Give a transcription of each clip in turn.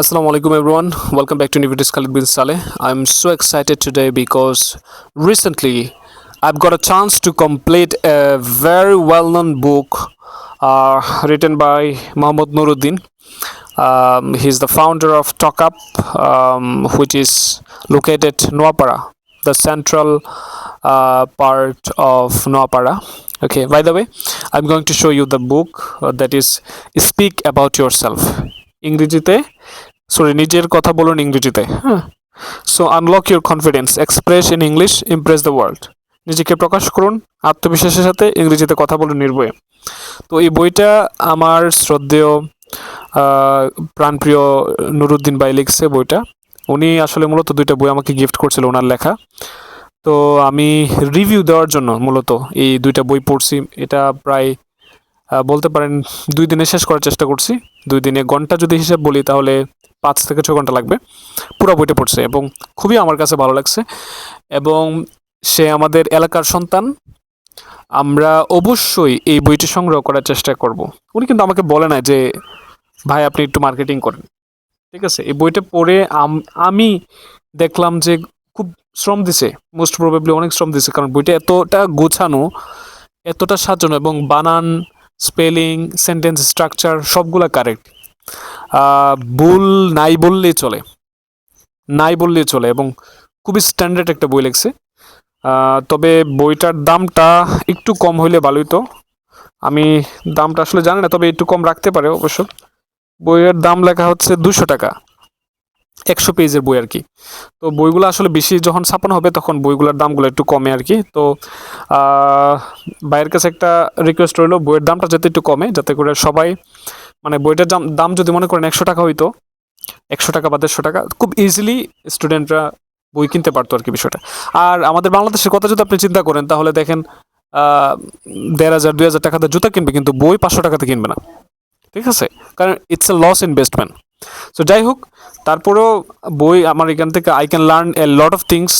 Assalamu alaikum everyone. Welcome back to University Khalid bin Saleh. I'm so excited today because recently I've got a chance to complete a very well-known book uh, written by Muhammad Nuruddin. Um, he's the founder of TalkUp, um, which is located Noapara, the central uh, part of Noapara. Okay, by the way, I'm going to show you the book uh, that is Speak About Yourself. ইংরেজিতে sorry নিজের কথা বলুন ইংরেজিতে হ্যাঁ? So unlock your confidence express in English impress the world নিজেকে প্রকাশ করুন, আত্মবিশ্বাসের সাথে ইংরেজিতে কথা বলুন নির্ভয়ে। তো এই বইটা আমার শ্রদ্ধেয় প্রাণপ্রিয় নুরুদ্দিন বাই লিখছে বইটা। উনি আসলে মূলত দুইটা বই আমাকে গিফট করছিল ওনার লেখা। তো আমি রিভিউ দেওয়ার জন্য মূলত এই দুইটা বই পড়ছি। এটা প্রায় বলতে পারেন দুই দিনে শেষ করার চেষ্টা করছি। দুই দিনে ঘণ্টা যদি হিসাব বলি তাহলে পাঁচ থেকে ছ ঘণ্টা লাগবে। পুরো বইটা পড়ছে এবং খুবই আমার কাছে ভালো লাগছে। এবং সে আমাদের এলাকার সন্তান। আমরা অবশ্যই এই বইটি সংগ্রহ করার চেষ্টা করব। উনি কিন্তু আমাকে বলে না যে, ভাই, আপনি একটু মার্কেটিং করেন। ঠিক আছে? এই বইটা পড়ে আম- দেখলাম যে খুব শ্রম দিছে। মোস্ট প্রবাবলি অনেক শ্রম দিছে। কারণ বইটা এতটা গোছানো, এতটা সাজানো এবং বানান স্পেলিং, সেন্টেন্স স্ট্রাকচার, সবগুলা কারেক্ট। ভুল নাই বললেই চলে। নাই বললেই চলে এবং খুবই স্ট্যান্ডার্ড একটা বই লেগছে তবে বইটার দামটা একটু কম হইলে ভালোই তো। আমি দামটা আসলে জানি না, তবে একটু কম রাখতে পারে অবশ্য। বইয়ের দাম লেখা হচ্ছে দুশো টাকা। একশো পেজের বই আর কি। তো বইগুলো আসলে বেশি যখন ছাপানো হবে তখন বইগুলোর দামগুলো একটু কমে আর কি। তো ভাইয়ের কাছে একটা রিকোয়েস্ট রইল, বইয়ের দামটা যাতে একটু কমে, যাতে করে সবাই মানে বইটার দাম দাম যদি মনে করেন একশো টাকা হইতো, একশো টাকা বা দেড়শো টাকা, খুব ইজিলি স্টুডেন্টরা বই কিনতে পারতো আর কি বিষয়টা। আর আমাদের বাংলাদেশের কথা যদি আপনি চিন্তা করেন, তাহলে দেখেন দেড় হাজার, দুই হাজার টাকাতে জুতা কিনবে, কিন্তু বই পাঁচশো টাকাতে কিনবে না। ঠিক আছে? কারণ it's a loss investment so যাই হোক তারপরেও বই আমার এখান থেকে I can learn a lot of things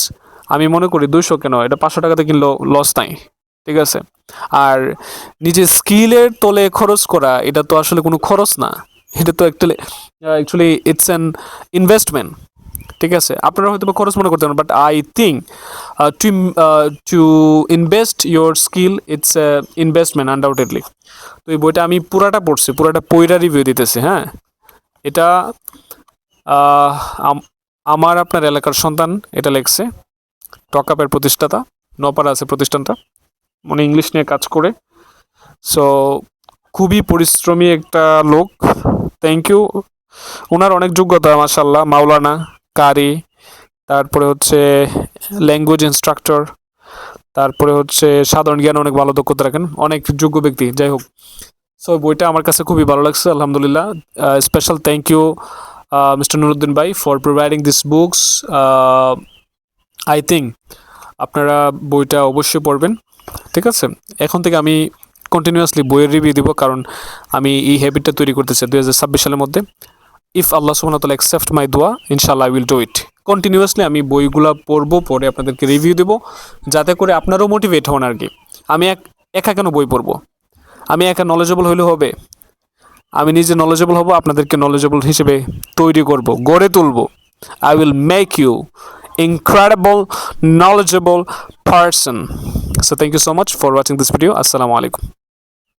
আমি মনে করি দুইশো কেন? এটা পাঁচশো টাকাতে কিনলেও লস নাই, ঠিক আছে? আর নিজের স্কিলের তোলে খরচ করা, এটা তো আসলে কোনো খরচ না। এটা তো actually actually it's an investment ঠিক আছে? আপনারা হয়তো খরচ মনে করতে পারেন but I think to to invest your skill it's investment undoubtedly তো এই বইটা আমি পুরাটা পড়ছি, পুরাটা পইরা রিভিউ দিতেছি হ্যাঁ? এটা আমার আপনার এলাকার সন্তান এটা লেখছে। টকআপের প্রতিষ্ঠাতা নপাড়া আছে প্রতিষ্ঠানটা। মানে ইংলিশ নিয়ে কাজ করে। সো খুবই পরিশ্রমী একটা লোক। থ্যাংক ইউ ওনার অনেক যোগ্যতা মাসাল্লাহ মাওলানা, কারি, তারপরে হচ্ছে ল্যাঙ্গুয়েজ ইনস্ট্রাক্টর তারপরে হচ্ছে সাধারণ জ্ঞান অনেক ভালো দক্ষতা রাখেন। অনেক যোগ্য ব্যক্তি। যাই হোক সো বইটা আমার কাছে খুবই ভালো লাগছে, আলহামদুলিল্লাহ। Special thank you mister Nuruddin ভাই for providing this books I think আপনারা বইটা অবশ্যই পড়বেন, ঠিক আছে? এখন থেকে আমি কন্টিনিউয়াসলি বইয়ের রিভিউ দিব, কারণ আমি এই হ্যাবিটটা তৈরি করতে চাই দুই হাজার ছাব্বিশ সালের মধ্যে। ইফ আল্লাহ সুবহানাহু অ্যাকসেপ্ট মাই দোয়া ইনশাআল্লাহ I will do it continuously আমি বইগুলো পড়ব, পড়ে আপনাদেরকে রিভিউ দেবো, যাতে করে আপনারও মোটিভেট হন আর কি। আমি এক, একা কেন বই পড়ব? আমি একা নলেজেবল হইলে হবে। আমি নিজে নলেজেবল হব, আপনাদেরকে নলেজেবল হিসেবে তৈরি করব, গড়ে তুলব। I will make you incredible knowledgeable person so thank you so much for watching this video আসসালামু আলাইকুম